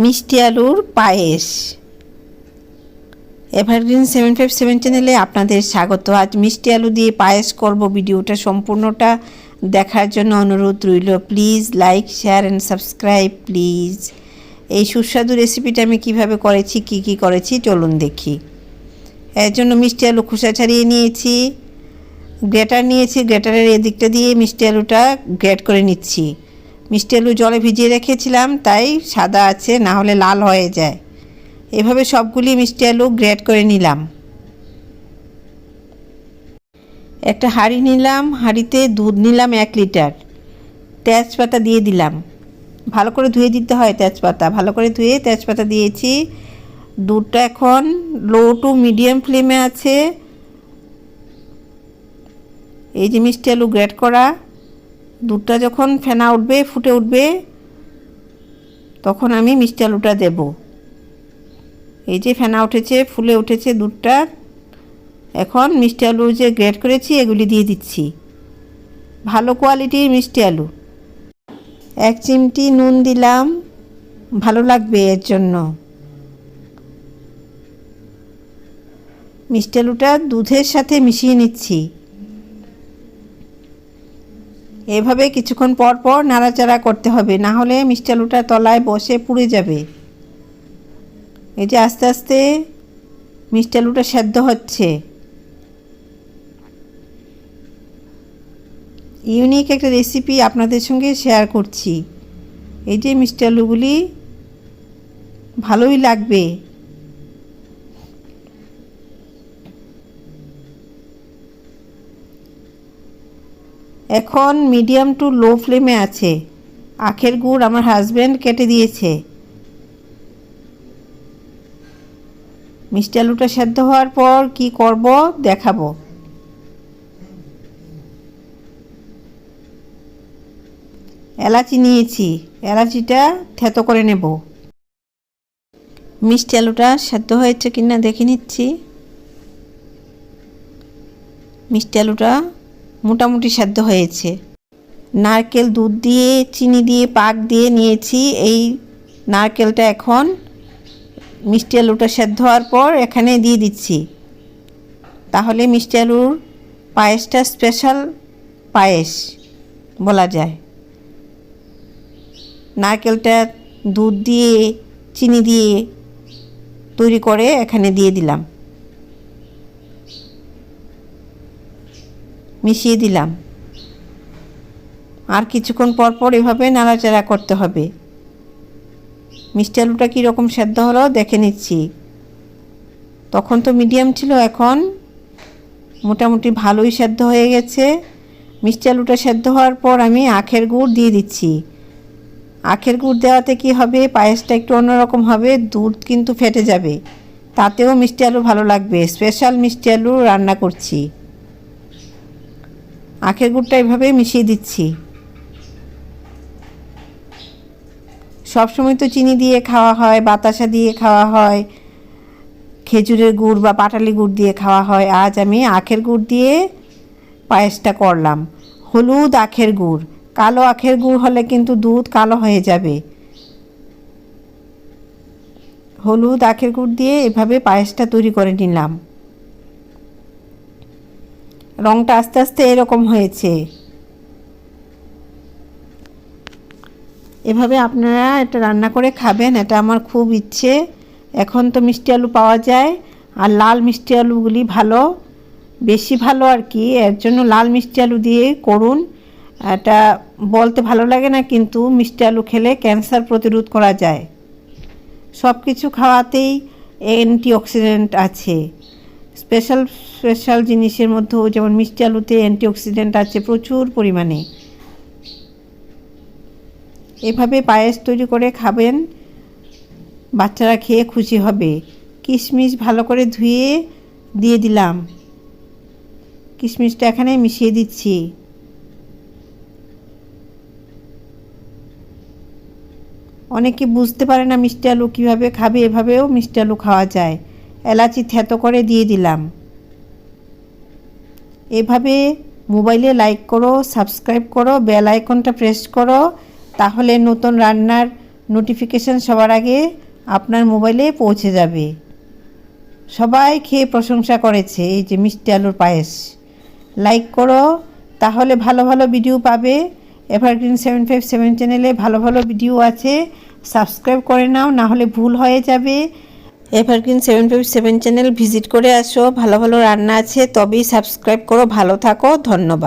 মিষ্টি আলুর পায়েস। এভারগ্রিন সেভেন ফাইভ সেভেন চ্যানেলে আপনাদের স্বাগত। আজ মিষ্টি আলু দিয়ে পায়েস করব। ভিডিওটা সম্পূর্ণটা দেখার জন্য অনুরোধ রইল। Please like share and subscribe please এই সুস্বাদু রেসিপিটা আমি কীভাবে করেছি, কি কি করেছি, চলুন দেখি। এর জন্য মিষ্টি আলু খোসা ছাড়িয়ে নিয়েছি। গ্রেটার নিয়েছি। গ্রেটারের এদিকটা দিয়ে মিষ্টি আলুটা গ্রেট করে নিচ্ছি। মিষ্টি আলু জলে ভিজিয়ে রেখেছিলাম, তাই সাদা আছে, না হলে লাল হয়ে যায়। এভাবে সবগুলি মিষ্টি আলু গ্রেট করে নিলাম। একটা হাঁড়ি নিলাম, হাঁড়িতে দুধ নিলাম এক লিটার। তেজপাতা দিয়ে দিলাম। ভালো করে ধুয়ে দিতে হয় তেজপাতা। ভালো করে ধুয়ে তেজপাতা দিয়েছি। দুধটা এখন লো টু মিডিয়াম ফ্লেমে আছে। এই যে মিষ্টি আলু গ্রেট করা। দুধটা যখন ফেনা উঠবে, ফুটে উঠবে, তখন আমি মিষ্টি আলুটা দেব। এই যে ফেনা উঠেছে, ফুলে উঠেছে দুধটা, এখন মিষ্টি আলু যে গ্রেট করেছি, এগুলি দিয়ে দিচ্ছি। ভালো কোয়ালিটির মিষ্টি আলু। এক চিমটি নুন দিলাম, ভালো লাগবে এর জন্য। মিষ্টি আলুটা দুধের সাথে মিশিয়ে নিচ্ছি। এভাবে কিছুক্ষণ পর পর নাড়াচাড়া করতে হবে, না হলে মিষ্টি আলুটা তলায় বসে পুড়ে যাবে। এই যে আস্তে আস্তে মিষ্টি আলুটা সেদ্ধ হচ্ছে। ইউনিক একটা রেসিপি আপনাদের সঙ্গে শেয়ার করছি। এই যে মিষ্টি আলুগুলি ভালোই লাগবে। এখন মিডিয়াম টু লো ফ্লেমে আছে। আখের গুড় আমার হাজব্যান্ড কেটে দিয়েছে। মিষ্টি আলুটা সেদ্ধ হওয়ার পর কি করব দেখাবো। এলাচি নিয়েছি। এলাচিটা থেতো করে নেব। মিষ্টি আলুটা সেদ্ধ হয়েছে কিনা দেখে নিচ্ছি। মিষ্টি আলুটা মোটামুটি সেদ্ধ হয়েছে। নারকেল দুধ দিয়ে, চিনি দিয়ে, পাক দিয়ে নিয়েছি। এই নারকেলটা এখন মিষ্টি আলুটা সেদ্ধ হওয়ার পর এখানে দিয়ে দিচ্ছি। তাহলে মিষ্টি আলুর পায়েসটা স্পেশাল পায়েস বলা যায়। নারকেলটা দুধ দিয়ে, চিনি দিয়ে তৈরি করে এখানে দিয়ে দিলাম। মিশিয়ে দিলাম। আর কিছুক্ষণ পর পর এভাবে নাড়াচাড়া করতে হবে। মিষ্টি আলুটা কীরকম সেদ্ধ হলো দেখে নিচ্ছি। তখন তো মিডিয়াম ছিল, এখন মোটামুটি ভালোই সেদ্ধ হয়ে গেছে। মিষ্টি আলুটা সেদ্ধ হওয়ার পর আমি আখের গুড় দিয়ে দিচ্ছি। আখের গুড় দেওয়াতে কি হবে? পায়েসটা একটু অন্যরকম হবে, দুধ কিন্তু ফেটে যাবে। তাতেও মিষ্টি আলু ভালো লাগবে। স্পেশাল মিষ্টি আলু রান্না করছি। আখের গুড়টা এভাবে মিশিয়ে দিচ্ছি। সবসময় তো চিনি দিয়ে খাওয়া হয়, বাতাসা দিয়ে খাওয়া হয়, খেজুরের গুড় বা পাটালি গুড় দিয়ে খাওয়া হয়। আজ আমি আখের গুড় দিয়ে পায়েসটা করলাম। হলুদ আখের গুড়। কালো আখের গুড় হলে কিন্তু দুধ কালো হয়ে যাবে। হলুদ আখের গুড় দিয়ে এভাবে পায়েসটা তৈরি করে নিলাম। রংটা আস্তে আস্তে এরকম হয়েছে। এভাবে আপনারা এটা রান্না করে খাবেন, এটা আমার খুব ইচ্ছে। এখন তো মিষ্টি আলু পাওয়া যায়, আর লাল মিষ্টি আলুগুলি ভালো, বেশি ভালো আর কি। এর জন্য লাল মিষ্টি আলু দিয়ে করুন। এটা বলতে ভালো লাগে না, কিন্তু মিষ্টি আলু খেলে ক্যান্সার প্রতিরোধ করা যায়। সব কিছু খাওয়াতেই অ্যান্টিঅক্সিডেন্ট আছে। স্পেশাল স্পেশাল জিনিসের মধ্যেও যেমন মিষ্টি আলুতে অ্যান্টিঅক্সিডেন্ট আছে প্রচুর পরিমাণে। এভাবে পায়েস তৈরি করে খাবেন, বাচ্চারা খেয়ে খুশি হবে। কিশমিশ ভালো করে ধুয়ে দিয়ে দিলাম। কিশমিশটা এখানে মিশিয়ে দিচ্ছি। অনেকে বুঝতে পারে না মিষ্টি আলু কীভাবে খাবে, এভাবেও মিষ্টি আলু খাওয়া যায়। এলাচি থেতো করে দিয়ে দিলাম। এভাবে মোবাইলে লাইক করো, সাবস্ক্রাইব করো, বেল আইকনটা প্রেস করো, তাহলে নতুন রান্নার নোটিফিকেশান সবার আগে আপনার মোবাইলে পৌঁছে যাবে। সবাই খেয়ে প্রশংসা করেছে এই যে মিষ্টি আলুর পায়েস। লাইক করো, তাহলে ভালো ভালো ভিডিও পাবে। এভারগ্রিন সেভেন ফাইভ সেভেন চ্যানেলে ভালো ভালো ভিডিও আছে। সাবস্ক্রাইব করে নাও, না হলে ভুল হয়ে যাবে। Evergreen seven five seven channel visit করে আসো ভালো ভালো রান্না আছে তবেই সাবস্ক্রাইব করো ভালো থাকো ধন্যবাদ